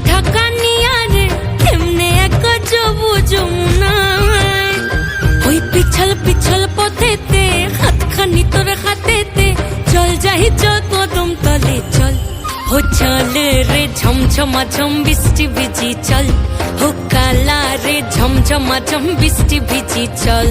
ঢাকা নিয়া রে এমনে এক যাব যমুনায় ওই পিছল পিছল পথেতে হাতখানি তোর হাতেতে চল যাই চল কদম তলে চল হো চল রে ঝমঝমা ঝম বৃষ্টি ভিজি চল হো কালা রে ঝমঝমা ঝম বৃষ্টি ভিজি চল